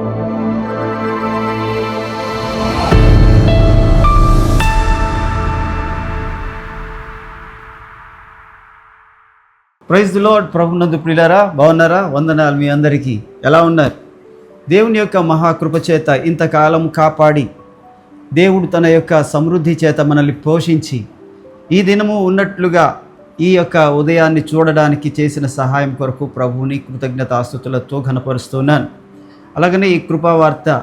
Praise load lord ప్రభునందు ప్రియులారా బాగున్నారా? వందనాలు మీ అందరికీ. ఎలా ఉన్నారు? దేవుని యొక్క మహాకృప చేత ఇంతకాలం కాపాడి దేవుడు తన యొక్క సమృద్ధి చేత మనల్ని పోషించి ఈ దినము ఉన్నట్లుగా ఈ యొక్క ఉదయాన్ని చూడడానికి చేసిన సహాయం కొరకు ప్రభువుని కృతజ్ఞతాస్తుతులతో ఘనపరుస్తున్నాను. అలాగనే ఈ కృపావార్త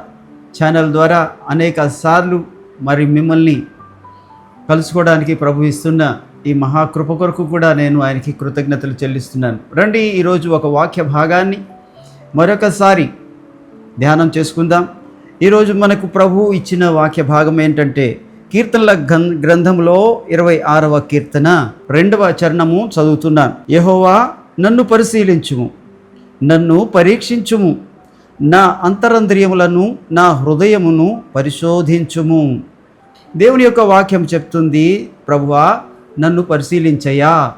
ఛానల్ ద్వారా అనేక సార్లు మరి మిమ్మల్ని కలుసుకోవడానికి ప్రభు ఇస్తున్న ఈ మహాకృప కొరకు కూడా నేను ఆయనకి కృతజ్ఞతలు చెల్లిస్తున్నాను. రండి ఈరోజు ఒక వాక్య భాగాన్ని మరొకసారి ధ్యానం చేసుకుందాం. ఈరోజు మనకు ప్రభు ఇచ్చిన వాక్య భాగం ఏంటంటే కీర్తనల గ్రం గ్రంథంలో ఇరవై ఆరవ కీర్తన రెండవ చరణము చదువుతున్నాను. యహోవా నన్ను పరిశీలించుము నన్ను పరీక్షించుము నా అంతరంద్రియములను నా హృదయమును పరిశోధించుము. దేవుని యొక్క వాక్యం చెప్తుంది ప్రభువా నన్ను పరిశీలించయా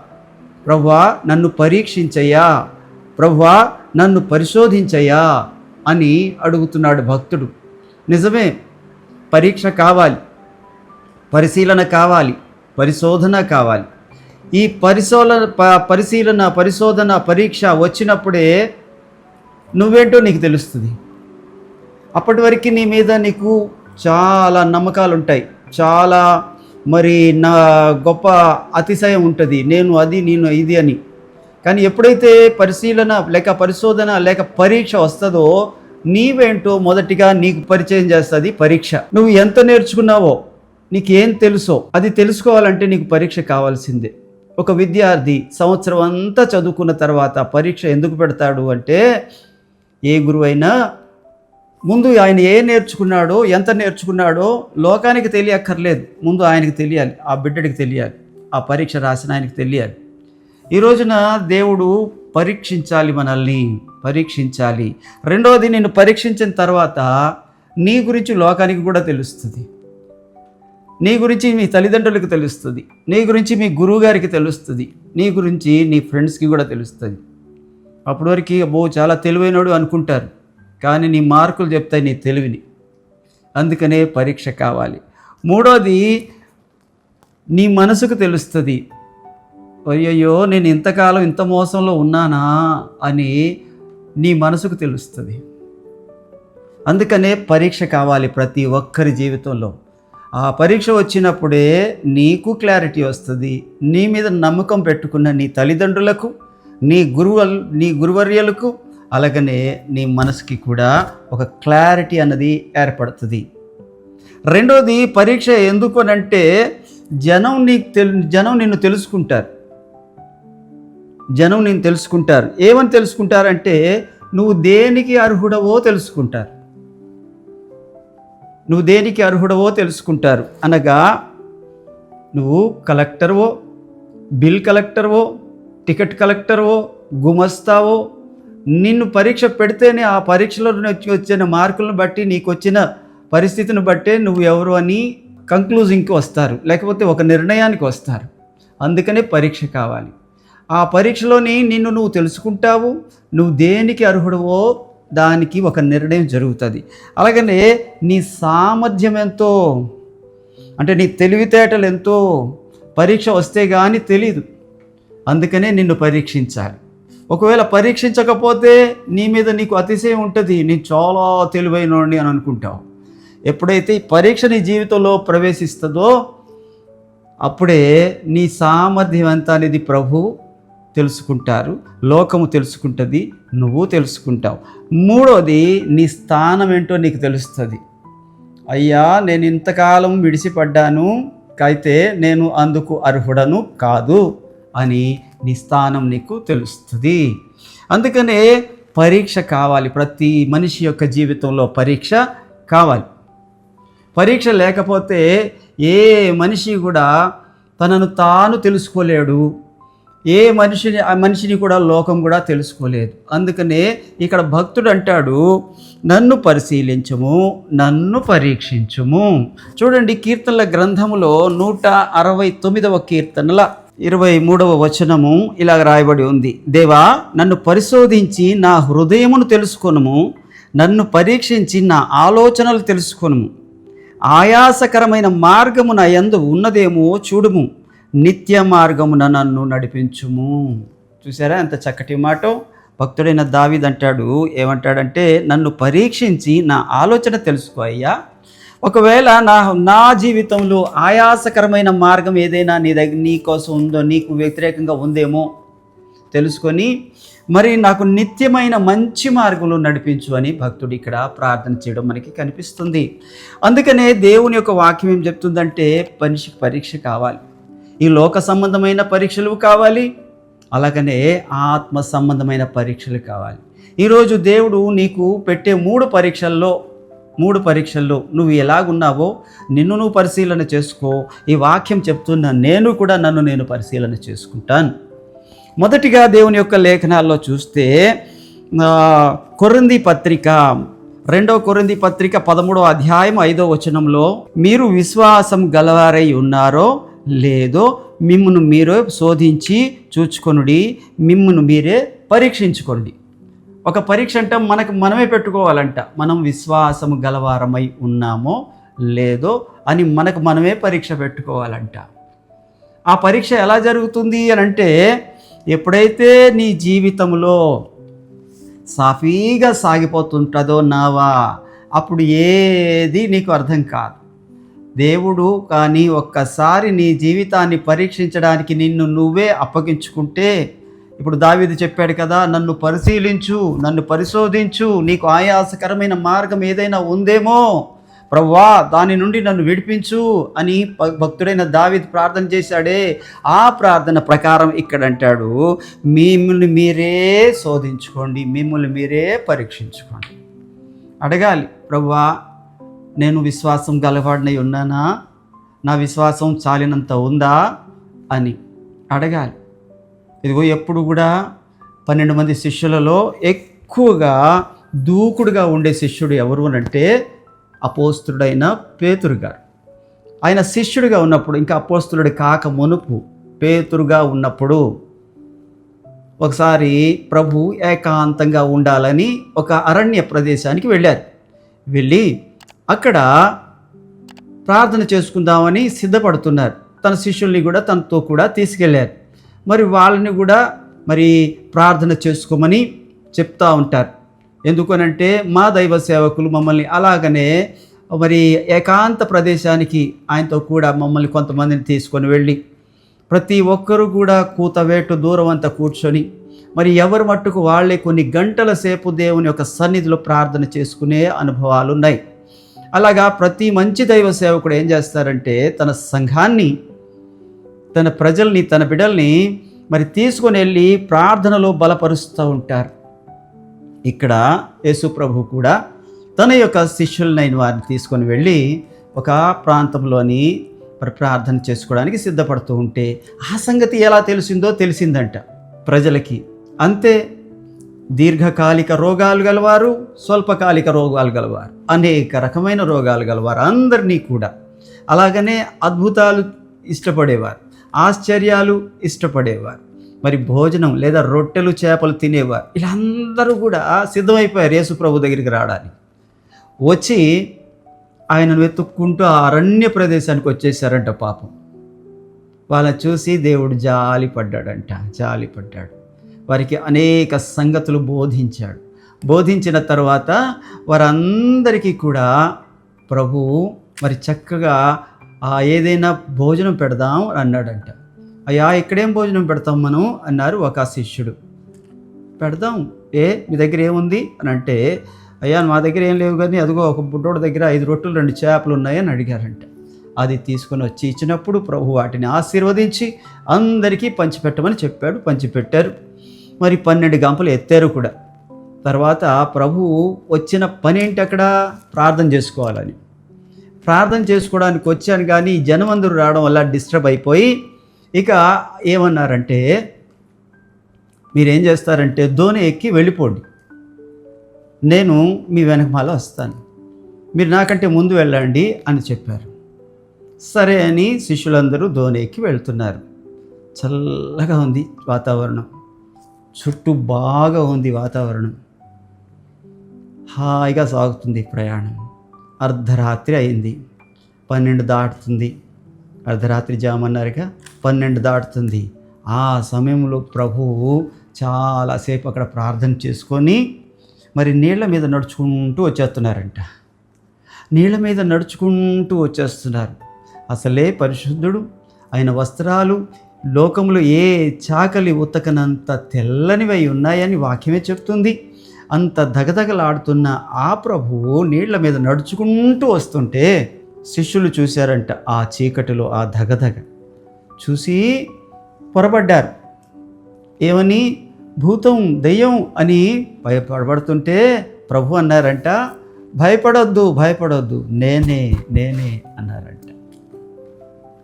ప్రభువా నన్ను పరీక్షించయా ప్రభువా నన్ను పరిశోధించయా అని అడుగుతున్నాడు భక్తుడు. నిజమే పరీక్ష కావాలి పరిశీలన కావాలి పరిశోధన కావాలి. ఈ పరిశోధన పరిశీలన పరిశోధన పరీక్ష వచ్చినప్పుడే నువ్వేంటో నీకు తెలుస్తుంది. అప్పటి వరకు నీ మీద నీకు చాలా నమ్మకాలు ఉంటాయి చాలా మరి నా గొప్ప అతిశయం ఉంటుంది. నేను అది నేను ఇది అని. కానీ ఎప్పుడైతే పరిశీలన లేక పరిశోధన లేక పరీక్ష వస్తుందో నీవేంటో మొదటిగా నీకు పరిచయం చేస్తుంది పరీక్ష. నువ్వు ఎంత నేర్చుకున్నావో నీకేం తెలుసో అది తెలుసుకోవాలంటే నీకు పరీక్ష కావాల్సిందే. ఒక విద్యార్థి సంవత్సరం అంతా చదువుకున్న తర్వాత పరీక్ష ఎందుకు పెడతాడు అంటే ఏ గురువు అయినా ముందు ఆయన ఏ నేర్చుకున్నాడో ఎంత నేర్చుకున్నాడో లోకానికి తెలియక్కర్లేదు. ముందు ఆయనకి తెలియాలి ఆ బిడ్డడికి తెలియాలి ఆ పరీక్ష రాసిన ఆయనకి తెలియాలి. ఈ రోజున దేవుడు పరీక్షించాలి మనల్ని పరీక్షించాలి. రెండవది నేను పరీక్షించిన తర్వాత నీ గురించి లోకానికి కూడా తెలుస్తుంది. నీ గురించి మీ తల్లిదండ్రులకు తెలుస్తుంది. నీ గురించి మీ గురువుగారికి తెలుస్తుంది. నీ గురించి నీ ఫ్రెండ్స్కి కూడా తెలుస్తుంది. అప్పటి వరకు అబ్బో చాలా తెలివైనడు అనుకుంటారు. కానీ నీ మార్కులు చెప్తాయి నీ తెలివిని. అందుకనే పరీక్ష కావాలి. మూడోది నీ మనసుకు తెలుస్తుంది. అయ్యయ్యో నేను ఇంతకాలం ఇంత మోసంలో ఉన్నానా అని నీ మనసుకు తెలుస్తుంది. అందుకనే పరీక్ష కావాలి ప్రతి ఒక్కరి జీవితంలో. ఆ పరీక్ష వచ్చినప్పుడే నీకు క్లారిటీ వస్తుంది. నీ మీద నమ్మకం పెట్టుకున్న నీ తల్లిదండ్రులకు నీ గురువు నీ గురువర్యులకు అలాగనే నీ మనసుకి కూడా ఒక క్లారిటీ అన్నది ఏర్పడుతుంది. రెండోది పరీక్ష ఎందుకు అంటే జనం నీకు తెలు జనం నిన్ను తెలుసుకుంటారు. జనం నేను తెలుసుకుంటారు. ఏమని తెలుసుకుంటారంటే నువ్వు దేనికి అర్హుడవో తెలుసుకుంటారు. నువ్వు దేనికి అర్హుడవో తెలుసుకుంటారు. అనగా నువ్వు కలెక్టర్వో బిల్ కలెక్టర్వో టికెట్ కలెక్టర్వో గుమస్తావో నిన్ను పరీక్ష పెడితేనే ఆ పరీక్షలో నుంచి వచ్చిన మార్కులను బట్టి నీకు వచ్చిన పరిస్థితిని బట్టే నువ్వు ఎవరు అని కంక్లూజింగ్కి వస్తారు. లేకపోతే ఒక నిర్ణయానికి వస్తారు. అందుకనే పరీక్ష కావాలి. ఆ పరీక్షలోని నిన్ను నువ్వు తెలుసుకుంటావు నువ్వు దేనికి అర్హుడవో దానికి ఒక నిర్ణయం జరుగుతుంది. అలాగనే నీ సామర్థ్యం ఎంతో అంటే నీ తెలివితేటలు ఎంతో పరీక్ష వస్తే కానీ తెలీదు. అందుకనే నిన్ను పరీక్షించాలి. ఒకవేళ పరీక్షించకపోతే నీ మీద నీకు అతిశయం ఉంటుంది నేను చాలా తెలివైనోడిని అని అనుకుంటావు. ఎప్పుడైతే ఈ పరీక్ష నీ జీవితంలో ప్రవేశిస్తుందో అప్పుడే నీ సామర్థ్యం ఎంత అనేది ప్రభు తెలుసుకుంటారు లోకము తెలుసుకుంటుంది నువ్వు తెలుసుకుంటావు. మూడోది నీ స్థానం ఏంటో నీకు తెలుస్తుంది. అయ్యా నేను ఇంతకాలం విడిచిపడ్డాను అయితే నేను అందుకు అర్హుడను కాదు అని నీ స్థానం నీకు తెలుస్తుంది. అందుకనే పరీక్ష కావాలి. ప్రతి మనిషి యొక్క జీవితంలో పరీక్ష కావాలి. పరీక్ష లేకపోతే ఏ మనిషి కూడా తనను తాను తెలుసుకోలేడు. ఏ మనిషిని ఆ మనిషిని కూడా లోకం కూడా తెలుసుకోలేదు. అందుకనే ఇక్కడ భక్తుడు అంటాడు నన్ను పరిశీలించము నన్ను పరీక్షించము. చూడండి కీర్తనల గ్రంథములో నూట అరవై తొమ్మిదవ కీర్తనల ఇరవై మూడవ వచనము ఇలా రాయబడి ఉంది. దేవా నన్ను పరిశోధించి నా హృదయమును తెలుసుకొనుము నన్ను పరీక్షించి నా ఆలోచనలు తెలుసుకొనుము. ఆయాసకరమైన మార్గము నా యందు ఉన్నదేమో చూడుము నిత్య మార్గమున నన్ను నడిపించుము. చూసారా ఎంత చక్కటి మాట? భక్తుడైన దావిదంటాడు ఏమంటాడంటే నన్ను పరీక్షించి నా ఆలోచన తెలుసుకో అయ్యా. ఒకవేళ నా నా జీవితంలో ఆయాసకరమైన మార్గం ఏదైనా నీ దగ్గర నీ కోసం ఉందో నీకు వ్యతిరేకంగా ఉందేమో తెలుసుకొని మరి నాకు నిత్యమైన మంచి మార్గంలో నడిపించు అని భక్తుడు ఇక్కడ ప్రార్థన చేయడం మనకి కనిపిస్తుంది. అందుకనే దేవుని యొక్క వాక్యం ఏం చెప్తుందంటే మనిషికి పరీక్ష కావాలి. ఈ లోక సంబంధమైన పరీక్షలు కావాలి. అలాగనే ఆత్మ సంబంధమైన పరీక్షలు కావాలి. ఈరోజు దేవుడు నీకు పెట్టే మూడు పరీక్షల్లో మూడు పరీక్షల్లో నువ్వు ఎలాగున్నావో నిన్ను నువ్వు పరిశీలన చేసుకో. ఈ వాక్యం చెప్తున్న నేను కూడా నన్ను నేను పరిశీలన చేసుకుంటాను. మొదటిగా దేవుని యొక్క లేఖనాల్లో చూస్తే కొరంది పత్రిక రెండవ కొరింది పత్రిక పదమూడవ అధ్యాయం ఐదో వచనంలో మీరు విశ్వాసం గలవారై ఉన్నారో లేదో మిమ్మును మీరే శోధించి చూచుకొనుడి మిమ్మును మీరే పరీక్షించుకోండి ఒక పరీక్ష అంటే మనకు మనమే పెట్టుకోవాలంట. మనం విశ్వాసము గలవారమై ఉన్నామో లేదో అని మనకు మనమే పరీక్ష పెట్టుకోవాలంట. ఆ పరీక్ష ఎలా జరుగుతుంది అని అంటే ఎప్పుడైతే నీ జీవితంలో సాఫీగా సాగిపోతుంటుందో నావా అప్పుడు ఏది నీకు అర్థం కాదు. దేవుడు కానీ ఒక్కసారి నీ జీవితాన్ని పరీక్షించడానికి నిన్ను నువ్వే అప్పగించుకుంటే ఇప్పుడు దావీది చెప్పాడు కదా నన్ను పరిశీలించు నన్ను పరిశోధించు నీకు ఆయాసకరమైన మార్గం ఏదైనా ఉందేమో? ప్రవ్వా దాని నుండి నన్ను విడిపించు అని భక్తుడైన దావిద్ ప్రార్థన చేశాడే. ఆ ప్రార్థన ప్రకారం ఇక్కడ అంటాడు మిమ్మల్ని మీరే శోధించుకోండి మిమ్మల్ని మీరే పరీక్షించుకోండి. అడగాలి ప్రవ్వా నేను విశ్వాసం గలవాడినై ఉన్నానా? నా విశ్వాసం చాలినంత ఉందా? అని అడగాలి. ఇదిగో ఎప్పుడు కూడా పన్నెండు మంది శిష్యులలో ఎక్కువగా దూకుడుగా ఉండే శిష్యుడు ఎవరు అని అంటే అపోస్తుడైన పేతురు గారు. ఆయన శిష్యుడిగా ఉన్నప్పుడు ఇంకా అపోస్తులుడు కాక మునుపు పేతురుగా ఉన్నప్పుడు ఒకసారి ప్రభు ఏకాంతంగా ఉండాలని ఒక అరణ్య ప్రదేశానికి వెళ్ళారు. వెళ్ళి అక్కడ ప్రార్థన చేసుకుందామని సిద్ధపడుతున్నారు. తన శిష్యుల్ని కూడా తనతో కూడా తీసుకెళ్ళారు మరి వాళ్ళని కూడా మరి ప్రార్థన చేసుకోమని చెప్తా ఉంటారు. ఎందుకనంటే మా దైవ సేవకులు మమ్మల్ని అలాగనే మరి ఏకాంత ప్రదేశానికి ఆయనతో కూడా మమ్మల్ని కొంతమందిని తీసుకొని వెళ్ళి ప్రతి ఒక్కరూ కూడా కూతవేటు దూరం అంతా కూర్చొని మరి ఎవరి మట్టుకు వాళ్ళే కొన్ని గంటల సేపు దేవుని యొక్క సన్నిధిలో ప్రార్థన చేసుకునే అనుభవాలు ఉన్నాయి అలాగా ప్రతి మంచి దైవ సేవకుడు ఏం చేస్తారంటే తన సంఘాన్ని తన ప్రజల్ని తన బిడ్డల్ని మరి తీసుకొని వెళ్ళి ప్రార్థనలో బలపరుస్తూ ఉంటారు. ఇక్కడ యేసుప్రభు కూడా తన యొక్క శిష్యులనైన వారిని తీసుకొని వెళ్ళి ఒక ప్రాంతంలోని మరి ప్రార్థన చేసుకోవడానికి సిద్ధపడుతూ ఉంటే ఆ సంగతి ఎలా తెలిసిందో తెలిసిందంట. ప్రజలకి అంతే దీర్ఘకాలిక రోగాలు గలవారు స్వల్పకాలిక రోగాలు గలవారు అనేక రకమైన రోగాలు గలవారు అందరినీ కూడా. అలాగనే అద్భుతాలు ఇష్టపడేవారు. ఆశ్చర్యాలు ఇష్టపడేవారు. మరి భోజనం లేదా రొట్టెలు చేపలు తినేవారు. ఇలా అందరూ కూడా సిద్ధమైపోయారు యేసు ప్రభు దగ్గరికి రావడానికి. వచ్చి ఆయనను వెతుక్కుంటూ ఆ అరణ్య ప్రదేశానికి వచ్చేసారంట పాపం. వాళ్ళని చూసి దేవుడు జాలి పడ్డాడంట జాలి పడ్డాడు. వారికి అనేక సంగతులు బోధించాడు. బోధించిన తర్వాత వారందరికీ కూడా ప్రభు మరి చక్కగా ఏదైనా భోజనం పెడదాం అని అన్నాడంట. అయ్యా ఇక్కడేం భోజనం పెడతాం మనం? అన్నారు ఒక శిష్యుడు. పెడదాం. ఏ మీ దగ్గర ఏముంది? అని అంటే అయ్యా మా దగ్గర ఏం లేవు కానీ అదిగో ఒక బుడ్డోడి దగ్గర ఐదు రొట్టెలు రెండు చేపలు ఉన్నాయని అడిగారంట. అది తీసుకొని వచ్చి ఇచ్చినప్పుడు ప్రభు వాటిని ఆశీర్వదించి అందరికీ పంచిపెట్టమని చెప్పాడు. పంచిపెట్టారు. మరి పన్నెండు గంపలు ఎత్తారు కూడా. తర్వాత ప్రభువు వచ్చిన పని ఏంటి అక్కడ? ప్రార్థన చేసుకోవాలని. ప్రార్థన చేసుకోవడానికి వచ్చాను కానీ ఈ అందరూ రావడం వల్ల డిస్టర్బ్ అయిపోయి ఇక ఏమన్నారంటే మీరేం చేస్తారంటే ధోని ఎక్కి వెళ్ళిపోండి. నేను మీ వెనకమాల వస్తాను. మీరు నాకంటే ముందు వెళ్ళండి అని చెప్పారు. సరే అని శిష్యులందరూ దోని ఎక్కి వెళ్తున్నారు. చల్లగా ఉంది వాతావరణం. చుట్టూ బాగా ఉంది వాతావరణం. హాయిగా సాగుతుంది ప్రయాణం. అర్ధరాత్రి అయింది. పన్నెండు దాటుతుంది. అర్ధరాత్రి జామన్నారుగా పన్నెండు దాటుతుంది. ఆ సమయంలో ప్రభువు చాలాసేపు అక్కడ ప్రార్థన చేసుకొని మరి నీళ్ళ మీద నడుచుకుంటూ వచ్చేస్తున్నారంట. నీళ్ళ మీద నడుచుకుంటూ వచ్చేస్తున్నారు. అసలే పరిశుద్ధుడు ఆయన వస్త్రాలు లోకంలో ఏ చాకలి ఉతకనంత తెల్లనివై ఉన్నాయని వాక్యమే చెప్తుంది. అంత దగదగలాడుతున్న ఆ ప్రభువు నీళ్ళ మీద నడుచుకుంటూ వస్తుంటే శిష్యులు చూశారంట ఆ చీకటిలో ఆ దగదగ. చూసి పొరపడ్డారు. ఏమని? భూతం దెయ్యం అని భయపడబడుతుంటే ప్రభు అన్నారంట భయపడొద్దు భయపడొద్దు నేనే నేనే అన్నారంట.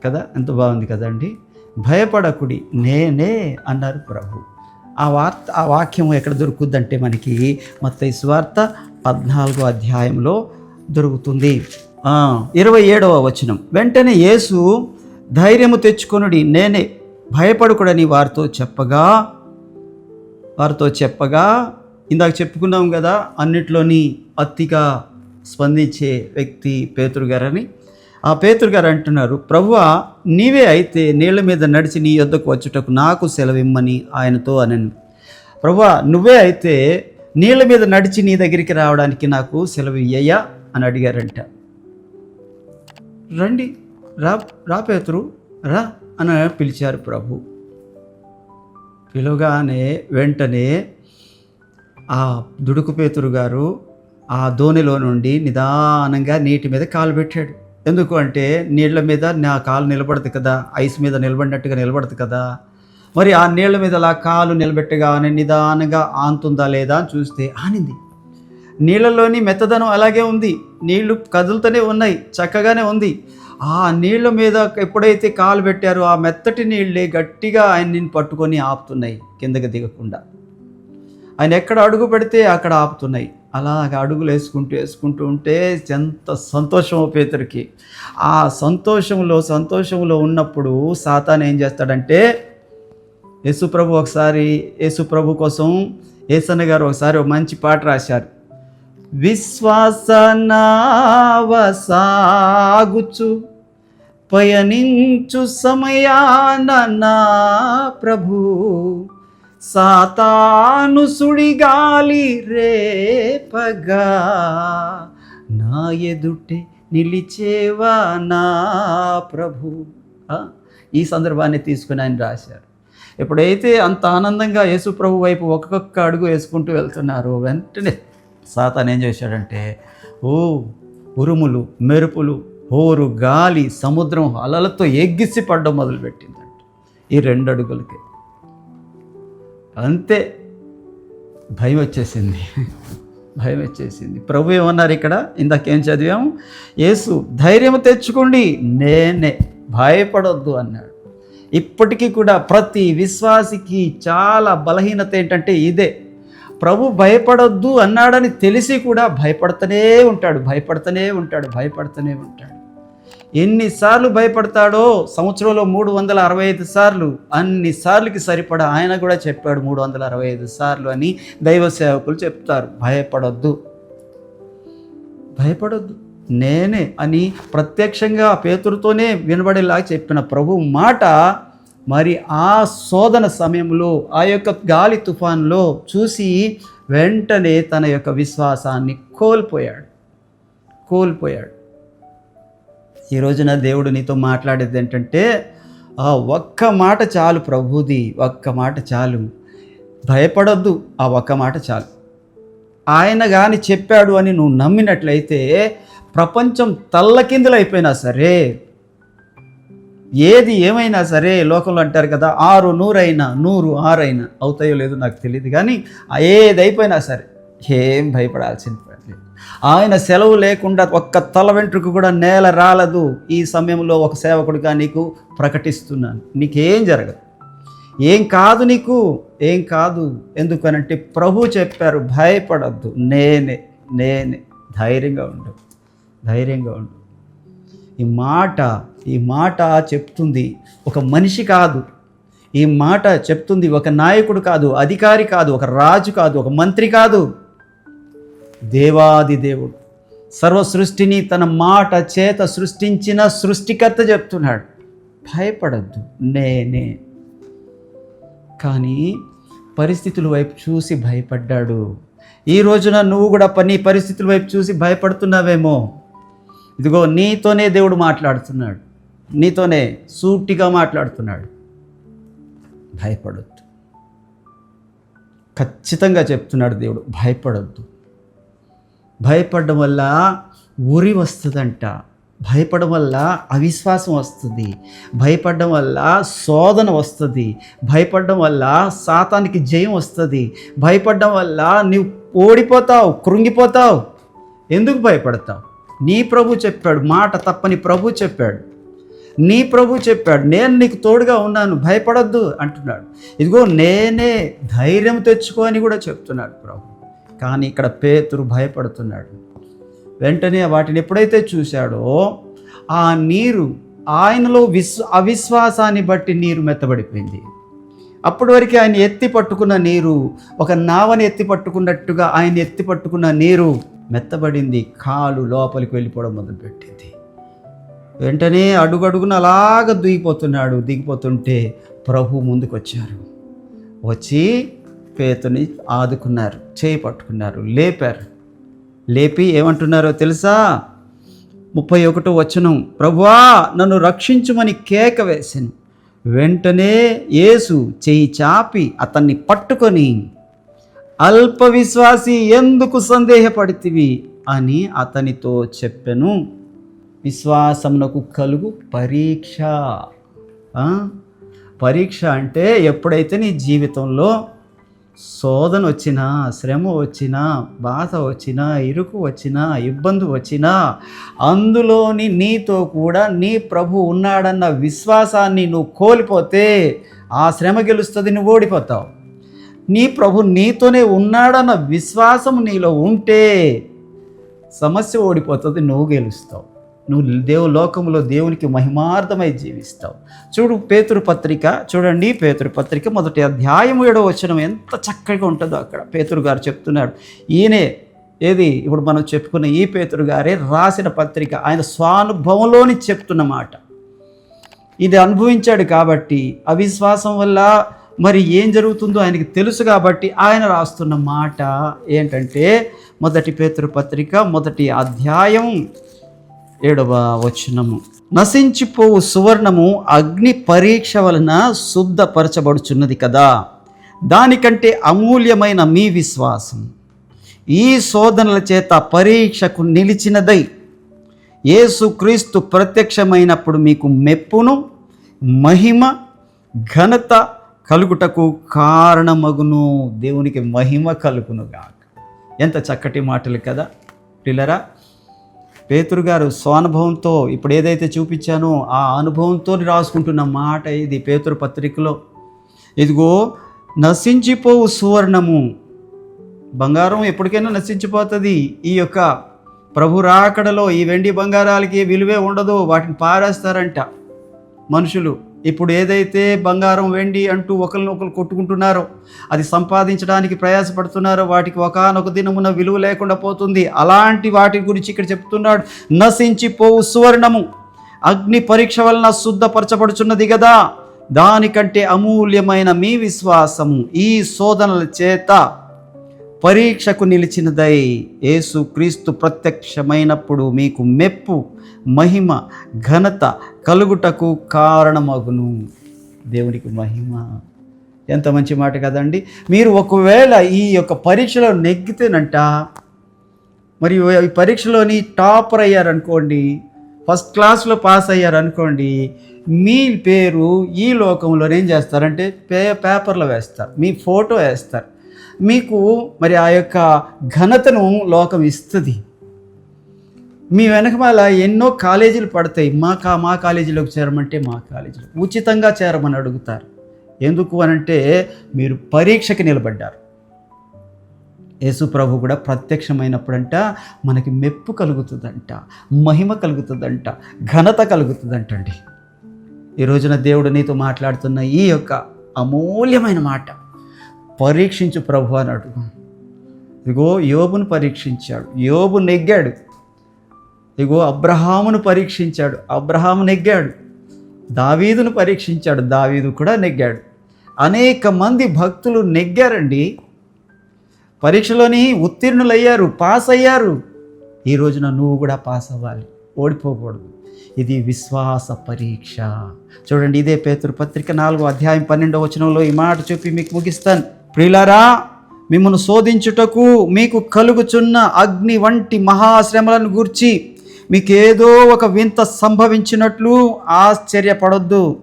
కదా? ఎంత బాగుంది కదండి? భయపడకుడి నేనే అన్నారు ప్రభు. ఆ వార్త ఆ వాక్యం ఎక్కడ దొరుకుద్దంటే మనకి మొత్తం స్వార్త పద్నాలుగో అధ్యాయంలో దొరుకుతుంది. ఇరవై ఏడవ వచనం. వెంటనే యేసు ధైర్యము తెచ్చుకొనుడి నేనే భయపడకుడని వారితో చెప్పగా వారితో చెప్పగా ఇందాక చెప్పుకున్నాం కదా అన్నిట్లోని అతిగా స్పందించే వ్యక్తి పేతురు గారని ఆ పేతురు గారు అంటున్నారు ప్రభువ నీవే అయితే నీళ్ళ మీద నడిచి నీ యొద్దకు వచ్చుటకు నాకు సెలవిమ్మని ఆయనతో అనను. ప్రభువా నువ్వే అయితే నీళ్ళ మీద నడిచి నీ దగ్గరికి రావడానికి నాకు సెలవు ఇయ్యయ్యా అని అడిగారంట. రండి రా రా పేతురు రా అని పిలిచారు ప్రభు. పిలువగానే వెంటనే ఆ దుడుకు పేతురు గారు ఆ దోణిలో నుండి నిదానంగా నీటి మీద కాలు పెట్టాడు. ఎందుకు అంటే నీళ్ళ మీద నా కాలు నిలబడదు కదా ఐస్ మీద నిలబడినట్టుగా నిలబడదు కదా. మరి ఆ నీళ్ళ మీద అలా కాలు నిలబెట్టగానే నిదానంగా ఆంతుందా లేదా అని చూస్తే ఆనింది. నీళ్ళలోని మెత్తదనం అలాగే ఉంది నీళ్ళు కదులుతూనే ఉన్నాయి చక్కగానే ఉంది. ఆ నీళ్ళ మీద ఎప్పుడైతే కాలు పెట్టారో ఆ మెత్తటి నీళ్ళే గట్టిగా ఆయన్ని పట్టుకొని ఆపుతున్నాయి కిందకి దిగకుండా. ఆయన ఎక్కడ అడుగు పెడితే అక్కడ ఆపుతున్నాయి. అలాగ అడుగులు వేసుకుంటూ వేసుకుంటూ ఉంటే ఎంత సంతోషం పేతుడికి ఆ సంతోషంలో సంతోషంలో ఉన్నప్పుడు సాతాన్ ఏం చేస్తాడంటే యేసుప్రభు ఒకసారి యేసుప్రభు కోసం ఏసన్న గారు ఒకసారి ఒక మంచి పాట రాశారు. విశ్వాసనావసాగుచు పయనించు సమయాన ప్రభు. సాతాను సుడిగాలి రేపగా. నా ఎదుటే నిలిచేవా నా ప్రభు? ఈ సందర్భాన్ని తీసుకుని ఆయన రాశారు. ఎప్పుడైతే అంత ఆనందంగా యేసు ప్రభు వైపు ఒక్కొక్క అడుగు వేసుకుంటూ వెళ్తున్నారో వెంటనే సాతాన్ ఏం చేశాడంటే ఓ ఉరుములు మెరుపులు హోరు గాలి సముద్రం అలలతో ఎగ్గిసి పడ్డం మొదలుపెట్టిందంట. ఈ రెండు అడుగులకి. అంతే భయం వచ్చేసింది. భయం వచ్చేసింది. ప్రభు ఏమన్నారు ఇక్కడ? ఇందాకేం చదివాము యేసు ధైర్యం తెచ్చుకోండి. నేనే. భయపడొద్దు అన్నాడు. ఇప్పటికీ కూడా ప్రతి విశ్వాసికి చాలా బలహీనత ఏంటంటే ఇదే. ప్రభు భయపడొద్దు అన్నాడని తెలిసి కూడా భయపడుతూనే ఉంటాడు. భయపడుతూనే ఉంటాడు. భయపడుతూనే ఉంటాడు. ఎన్నిసార్లు భయపడతాడో సంవత్సరంలో మూడు వందల అరవై ఐదు సార్లు అన్ని సార్లకి సరిపడా ఆయన కూడా చెప్పాడు మూడు వందల అరవై ఐదు సార్లు అని దైవ సేవకులు చెప్తారు. భయపడొద్దు. భయపడొద్దు. నేనే అని ప్రత్యక్షంగా పేతురుతోనే వినబడేలాగా చెప్పిన ప్రభు మాట మరి ఆ శోధన సమయంలో ఆ యొక్క గాలి తుఫాన్లో చూసి వెంటనే తన యొక్క విశ్వాసాన్ని కోల్పోయాడు. కోల్పోయాడు. ఈ రోజున దేవుడు నీతో మాట్లాడేది ఏంటంటే ఆ ఒక్క మాట చాలు ప్రభుది ఒక్క మాట చాలు. భయపడొద్దు ఆ ఒక్క మాట చాలు. ఆయన కానీ చెప్పాడు అని నువ్వు నమ్మినట్లయితే ప్రపంచం తల్లకిందులైపోయినా సరే ఏది ఏమైనా సరే లోకంలో అంటారు కదా ఆరు నూరైనా నూరు ఆరైనా అవుతాయో లేదో నాకు తెలియదు కానీ ఏదైపోయినా ఏది అయిపోయినా సరే ఏం భయపడాల్సింది? ఆయన సెలవు లేకుండా ఒక్క తల వెంట్రుకు కూడా నేల రాలదు. ఈ సమయంలో ఒక సేవకుడిగా నీకు ప్రకటిస్తున్నాను. నీకేం జరగదు. ఏం కాదు నీకు? ఏం కాదు. ఎందుకనంటే ప్రభు చెప్పారు భయపడద్దు. నేనే నేనే. ధైర్యంగా ఉండు. ధైర్యంగా ఉండు. ఈ మాట ఈ మాట చెప్తుంది ఒక మనిషి కాదు. ఈ మాట చెప్తుంది ఒక నాయకుడు కాదు అధికారి కాదు ఒక రాజు కాదు ఒక మంత్రి కాదు. దేవాది దేవుడు. సర్వ సృష్టిని తన మాట చేత సృష్టించిన సృష్టికర్త చెప్తున్నాడు. భయపడద్దు. నేనే. కానీ పరిస్థితుల వైపు చూసి భయపడ్డాడు. ఈ రోజున నువ్వు కూడా నీ పరిస్థితుల వైపు చూసి భయపడుతున్నావేమో? ఇదిగో నీతోనే దేవుడు మాట్లాడుతున్నాడు. నీతోనే సూటిగా మాట్లాడుతున్నాడు. భయపడొద్దు. ఖచ్చితంగా చెప్తున్నాడు దేవుడు భయపడొద్దు. భయపడడం వల్ల ఉరి వస్తుందంట. భయపడడం వల్ల అవిశ్వాసం వస్తుంది. భయపడడం వల్ల శోధన వస్తుంది. భయపడడం వల్ల సాతానికి జయం వస్తుంది. భయపడడం వల్ల నీవు ఓడిపోతావు కృంగిపోతావు. ఎందుకు భయపడతావు? నీ ప్రభు చెప్పాడు మాట తప్పని ప్రభు చెప్పాడు. నీ ప్రభు చెప్పాడు నేను నీకు తోడుగా ఉన్నాను భయపడొద్దు అంటున్నాడు. ఇదిగో నేనే ధైర్యం తెచ్చుకో అని కూడా చెప్తున్నాడు ప్రభు. కానీ ఇక్కడ పేతురు భయపడుతున్నాడు. వెంటనే వాటిని ఎప్పుడైతే చూశాడో ఆ నీరు ఆయనలో విశ్వ అవిశ్వాసాన్ని బట్టి నీరు మెత్తబడిపోయింది. అప్పటి వరకు ఆయన ఎత్తి పట్టుకున్న నీరు ఒక నావని ఎత్తి పట్టుకున్నట్టుగా ఆయన ఎత్తి పట్టుకున్న నీరు మెత్తబడింది కాలు లోపలికి వెళ్ళిపోవడం మొదలుపెట్టింది. వెంటనే అడుగడుగున అలాగ దిగిపోతున్నాడు దిగిపోతుంటే ప్రభు ముందుకొచ్చారు. వచ్చి పేతుని ఆదుకున్నారు చేయి పట్టుకున్నారు లేపారు. లేపి ఏమంటున్నారో తెలుసా? ముప్పై ఒకటో వచనం ప్రభువా నన్ను రక్షించుమని కేక వేసాను. వెంటనే యేసు చేయి చాపి అతన్ని పట్టుకొని అల్ప విశ్వాసి ఎందుకు సందేహపడితివి? అని అతనితో చెప్పెను. విశ్వాసమునకు కలుగు పరీక్ష. పరీక్ష అంటే ఎప్పుడైతే నీ జీవితంలో శోధన వచ్చినా శ్రమ వచ్చినా బాధ వచ్చినా ఇరుకు వచ్చినా ఇబ్బంది వచ్చినా అందులోని నీతో కూడా నీ ప్రభు ఉన్నాడన్న విశ్వాసాన్ని నువ్వు కోల్పోతే ఆ శ్రమ గెలుస్తుంది నువ్వు ఓడిపోతావు. నీ ప్రభు నీతోనే ఉన్నాడన్న విశ్వాసం నీలో ఉంటే సమస్య ఓడిపోతుంది నువ్వు గెలుస్తావు. నువ్వు దేవు లోకంలో దేవునికి మహిమార్థమై జీవిస్తావు. చూడు పేతురు పత్రిక చూడండి పేతురు పత్రిక మొదటి అధ్యాయం ఏడో వచ్చిన ఎంత చక్కగా ఉంటుందో అక్కడ. పేతురు గారు చెప్తున్నాడు. ఈయనే ఏది? ఇప్పుడు మనం చెప్పుకున్న ఈ పేతురు గారే రాసిన పత్రిక. ఆయన స్వానుభవంలోని చెప్తున్న మాట. ఇది అనుభవించాడు కాబట్టి అవిశ్వాసం వల్ల మరి ఏం జరుగుతుందో ఆయనకి తెలుసు కాబట్టి ఆయన రాస్తున్న మాట ఏంటంటే మొదటి పేతురు పత్రిక మొదటి అధ్యాయం ఏడవ వచనము. నశించిపోవు సువర్ణము అగ్ని పరీక్ష వలన శుద్ధపరచబడుచున్నది కదా. దానికంటే అమూల్యమైన మీ విశ్వాసం. ఈ శోధనల చేత పరీక్షకు నిలిచినదై యేసుక్రీస్తు ప్రత్యక్షమైనప్పుడు మీకు మెప్పును మహిమ ఘనత కలుగుటకు కారణమగును. దేవునికి మహిమ కలుగునుగాక. ఎంత చక్కటి మాటలు కదా. పిల్లరా పేతురు గారు స్వానుభవంతో ఇప్పుడు ఏదైతే చూపించానో ఆ అనుభవంతో రాసుకుంటున్న మాట ఇది పేతురు పత్రికలో. ఇదిగో నశించిపోవు సువర్ణము. బంగారం ఎప్పటికైనా నశించిపోతుంది. ఈ యొక్క ప్రభు రాకడలో ఈ వెండి బంగారాలకి విలువే ఉండదు వాటిని పారేస్తారంట మనుషులు. ఇప్పుడు ఏదైతే బంగారం వెండి అంటూ ఒకరిని ఒకరు కొట్టుకుంటున్నారో అది సంపాదించడానికి ప్రయాసపడుతున్నారో వాటికి ఒకనొక దినమున విలువ లేకుండా పోతుంది. అలాంటి వాటి గురించి ఇక్కడ చెప్తున్నాడు. నశించిపోవు సువర్ణము. అగ్ని పరీక్ష వలన శుద్ధపరచబడుచున్నది కదా దానికంటే అమూల్యమైన మీ విశ్వాసము ఈ శోధనల చేత. పరీక్షకు నిలిచినదై యేసు క్రీస్తు ప్రత్యక్షమైనప్పుడు మీకు మెప్పు మహిమ ఘనత కలుగుటకు కారణమగును. దేవునికి మహిమ. ఎంత మంచి మాట కదండి. మీరు ఒకవేళ ఈ యొక్క పరీక్షలో నెగ్గితేనంట మరియు ఈ పరీక్షలోని టాపర్ అయ్యారనుకోండి ఫస్ట్ క్లాస్లో పాస్ అయ్యారనుకోండి మీ పేరు ఈ లోకంలో ఏం చేస్తారంటే పే పేపర్లో వేస్తారు మీ ఫోటో వేస్తారు. మీకు మరి ఆ యొక్క ఘనతను లోకం ఇస్తుంది. మీ వెనకమాల ఎన్నో కాలేజీలు పడతాయి. మా కా మా కాలేజీలోకి చేరమంటే మా కాలేజీలో ఉచితంగా చేరమని అడుగుతారు. ఎందుకు అనంటే మీరు పరీక్షకి నిలబడ్డారు. యేసు ప్రభు కూడా ప్రత్యక్షమైనప్పుడంట మనకి మెప్పు కలుగుతుందంట మహిమ కలుగుతుందంట ఘనత కలుగుతుందంటండి. ఈ రోజున దేవుడు నీతో మాట్లాడుతున్న ఈ యొక్క అమూల్యమైన మాట పరీక్షించు ప్రభు అని అడుగు. ఇదిగో యోబును పరీక్షించాడు. యోబు నెగ్గాడు. ఇగో అబ్రహామును పరీక్షించాడు. అబ్రహాము నెగ్గాడు. దావీదును పరీక్షించాడు. దావీదు కూడా నెగ్గాడు. అనేక మంది భక్తులు నెగ్గారండి. పరీక్షలోని ఉత్తీర్ణులయ్యారు పాస్ అయ్యారు ఈ రోజున నువ్వు కూడా పాస్ అవ్వాలి ఓడిపోకూడదు. ఇది విశ్వాస పరీక్ష. చూడండి ఇదే పేతురు పత్రిక నాలుగో అధ్యాయం పన్నెండవ వచనంలో ఈ మాట చెప్పి మీకు ముగిస్తాను. ప్రిలరా మిమ్మను శోధించుటకు మీకు కలుగుచున్న అగ్ని వంటి మహాశ్రమలను గూర్చి మీకేదో ఒక వింత సంభవించినట్లు ఆశ్చర్యపడొద్దు.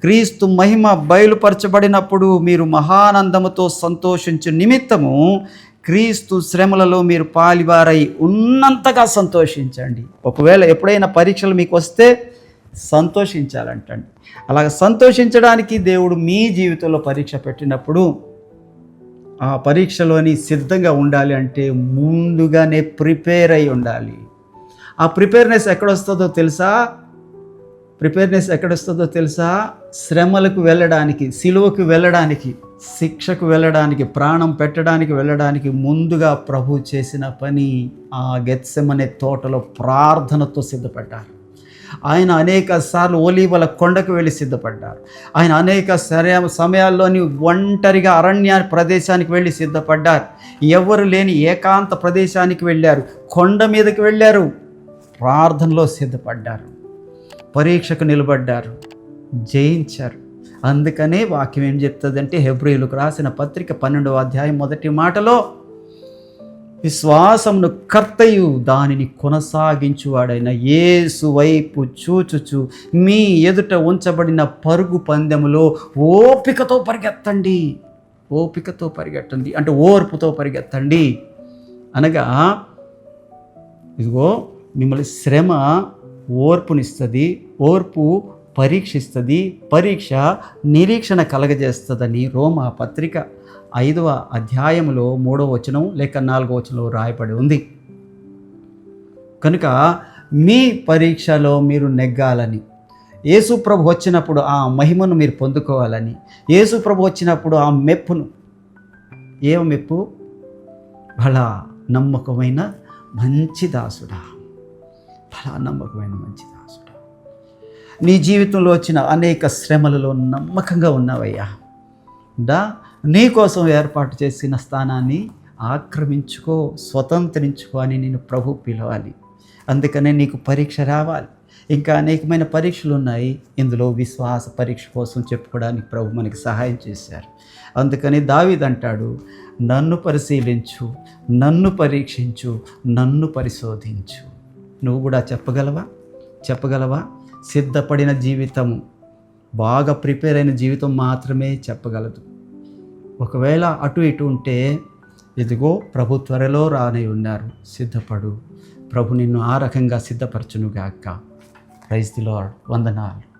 క్రీస్తు మహిమ బయలుపరచబడినప్పుడు మీరు మహానందముతో సంతోషించు నిమిత్తము క్రీస్తు శ్రమలలో మీరు పాలివారై ఉన్నంతగా సంతోషించండి. ఒకవేళ ఎప్పుడైనా పరీక్షలు మీకు వస్తే సంతోషించాలంటండి. అలాగ సంతోషించడానికి దేవుడు మీ జీవితంలో పరీక్ష పెట్టినప్పుడు ఆ పరీక్షలోని సిద్ధంగా ఉండాలి అంటే ముందుగానే ప్రిపేర్ అయి ఉండాలి. ఆ ప్రిపేర్నెస్ ఎక్కడొస్తుందో తెలుసా? ప్రిపేర్నెస్ ఎక్కడొస్తుందో తెలుసా? శ్రమలకు వెళ్ళడానికి సిలువకు వెళ్ళడానికి శిక్షకు వెళ్ళడానికి ప్రాణం పెట్టడానికి వెళ్ళడానికి ముందుగా ప్రభు చేసిన పని ఆ గెత్సెమనే తోటలో ప్రార్థనతో సిద్ధపడ్డారు. ఆయన అనేక సార్లు ఒలీవల కొండకు వెళ్ళి సిద్ధపడ్డారు. ఆయన అనేక సరే సమయాల్లోని ఒంటరిగా అరణ్య ప్రదేశానికి వెళ్ళి సిద్ధపడ్డారు. ఎవరు లేని ఏకాంత ప్రదేశానికి వెళ్ళారు. కొండ మీదకి వెళ్ళారు. ప్రార్థనలో సిద్ధపడ్డారు. పరీక్షకు నిలబడ్డారు. జయించారు. అందుకనే వాక్యం ఏం చెప్తుందంటే హెబ్రిలకు రాసిన పత్రిక పన్నెండవ అధ్యాయం మొదటి మాటలో విశ్వాసమును కర్తయు దానిని కొనసాగించువాడైన యేసు వైపు చూచుచు మీ ఎదుట ఉంచబడిన పరుగు పందెములో ఓపికతో పరిగెత్తండి. ఓపికతో పరిగెట్టండి అంటే ఓర్పుతో పరిగెత్తండి. అనగా ఇదిగో మిమ్మల్ని శ్రమ ఓర్పునిస్తుంది. ఓర్పు పరీక్షిస్తుంది పరీక్ష నిరీక్షణ కలగజేస్తుందని రోమా పత్రిక ఐదవ అధ్యాయంలో మూడవ వచనం లేక నాలుగవ వచనంలో రాయబడి ఉంది. కనుక మీ పరీక్షలో మీరు నెగ్గాలని యేసు ప్రభు వచ్చినప్పుడు ఆ మహిమను మీరు పొందుకోవాలని యేసు ప్రభు వచ్చినప్పుడు ఆ మెప్పును ఏ మెప్పు? బలా నమ్మకమైన మంచి దాసుడా బలా నమ్మకమైన మంచి నీ జీవితంలో వచ్చిన అనేక శ్రమలలో నమ్మకంగా ఉన్నావయ్యా. డా నీ కోసం ఏర్పాటు చేసిన స్థానాన్ని ఆక్రమించుకో స్వతంత్రించుకో అని నేను ప్రభు పిలవాలి. అందుకనే నీకు పరీక్ష రావాలి. ఇంకా అనేకమైన పరీక్షలు ఉన్నాయి. ఇందులో విశ్వాస పరీక్ష కోసం చెప్పుకోవడానికి ప్రభు మనకి సహాయం చేశారు. అందుకని దావిదంటాడు నన్ను పరిశీలించు నన్ను పరీక్షించు నన్ను పరిశోధించు. నువ్వు కూడా చెప్పగలవా? చెప్పగలవా? సిద్ధపడిన జీవితము బాగా ప్రిపేర్ అయిన జీవితం మాత్రమే చెప్పగలదు. ఒకవేళ అటు ఇటు ఉంటే ఇదిగో ప్రభు త్వరలో రానై ఉన్నారు. సిద్ధపడు. ప్రభు నిన్ను ఆ రకంగా సిద్ధపరచునుగాక. ప్రైజ్ ది లార్డ్ వందనాలు.